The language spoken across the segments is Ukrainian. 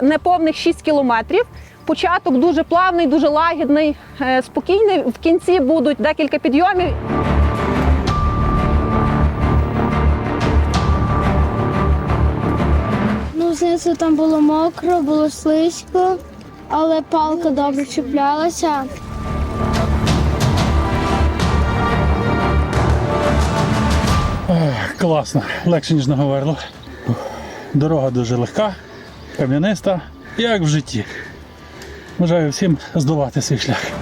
неповних 6 кілометрів. Початок дуже плавний, дуже лагідний, е, спокійний. В кінці будуть декілька підйомів. Ну, знизу там було мокро, було слизько, але палка добре чіплялася. Класно, легше, ніж на Говерло. Дорога дуже легка, кам'яниста, як в житті. Бажаю всім здолати свій шлях.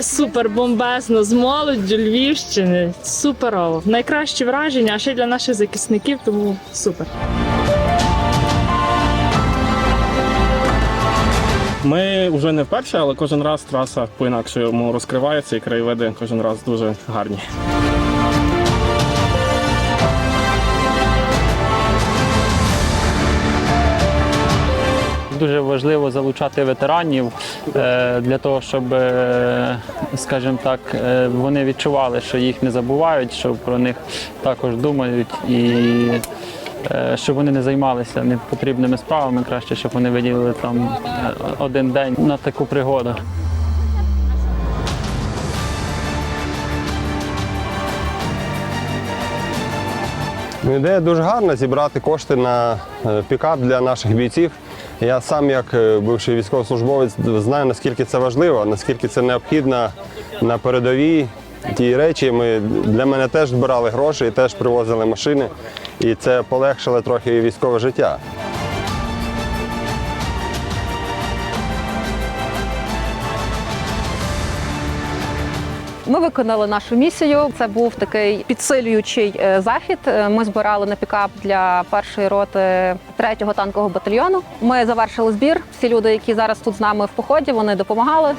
Супер бомбезно з молоддю Львівщини. Суперово. Найкращі враження, а ще й для наших захисників, тому супер. Ми вже не вперше, але кожен раз траса по-інакшому розкривається і краєвиди кожен раз дуже гарні. Дуже важливо залучати ветеранів е, для того, щоб, е, скажімо так, е, вони відчували, що їх не забувають, що про них також думають і щоб вони не займалися непотрібними справами. Краще, щоб вони виділили там е, один день на таку пригоду. Ну, Ідея дуже гарна зібрати кошти на е, пікап для наших бійців. Я сам, як е, бивший військовослужбовець, знаю, наскільки це важливо, наскільки це необхідно на передовій. Ті речі ми для мене теж збирали гроші і теж привозили машини, і це полегшило трохи військове життя. Ми виконали нашу місію. Це був такий підсилюючий е, захід. Е, Ми збирали на пікап для першої роти 3-го танкового батальйону. Ми завершили збір. Всі люди, які зараз тут з нами в поході, вони допомагали.